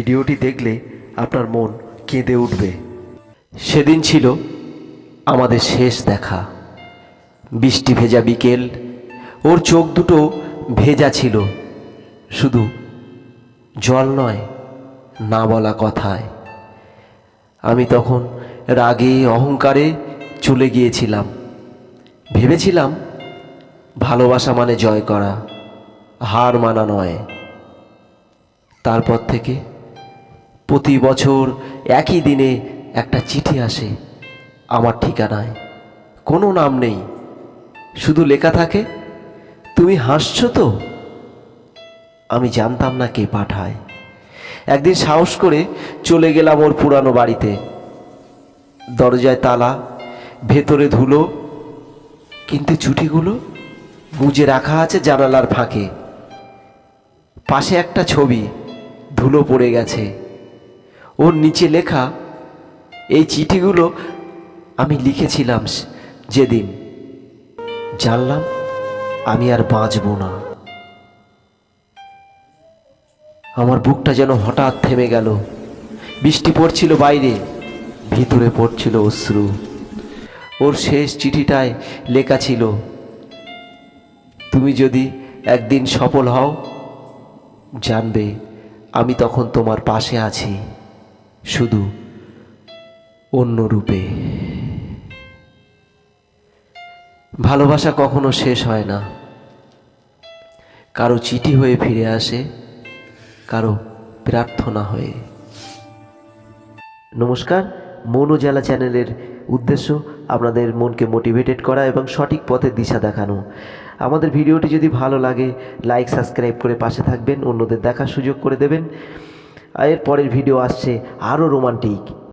ভিডিওটি দেখলে আপনার মন কেঁদে উঠবে। সেদিন ছিল আমাদের শেষ দেখা। বৃষ্টি ভেজা বিকেল, ওর চোখ দুটো ভেজা ছিল। শুধু জল নয়, না বলা কথায়। আমি তখন রাগে, অহংকারে চলে গিয়েছিলাম। ভেবেছিলাম, ভালোবাসা মানে জয় করা, হার মানা নয়। তারপর থেকে প্রতি বছর একই দিনে একটা চিঠি আসে। আমার ঠিকানায়। কোনো নাম নেই। শুধু লেখা থাকে, তুমি হাসছো তো? আমি জানতাম না কে পাঠায়। একদিন সাহস করে চলে গেলাম ওর পুরানো বাড়িতে। দরজায় তালা, ভেতরে ধুলো, কিন্তু চুটিগুলো গুঁজে রাখা আছে জানালার ফাঁকে। পাশে একটা ছবি, ধুলো পড়ে গেছে। ওর নিচে লেখা এই চিঠিগুলো আমি লিখেছিলাম যেদিন। জানলাম আমি আর বাঁচব না। আমার বুকটা যেন হঠাৎ থেমে গেল। বৃষ্টি পড়ছিল বাইরে, ভিতরে পড়ছিল অশ্রু। ওর শেষ চিঠিটায় লেখা ছিল, তুমি যদি একদিন সফল হও, জানবে আমি তখন তোমার পাশে আছি। শুধু অন্য রূপে ভালোবাসা কখনো শেষ হয় না। কারও চিঠি হয়ে ফিরে আসে, কারও প্রার্থনা হয়ে। নমস্কার মনোজ্বালা চ্যানেলের উদ্দেশ্য আপনাদের মনকে মোটিভেটেড করা এবং সঠিক পথের দিশা দেখানো। আমাদের ভিডিওটি যদি ভালো লাগে, লাইক, সাবস্ক্রাইব করে পাশে থাকবেন, অন্যদের দেখার সুযোগ করে দেবেন। এর পরের ভিডিও আসছে আরও রোমান্টিক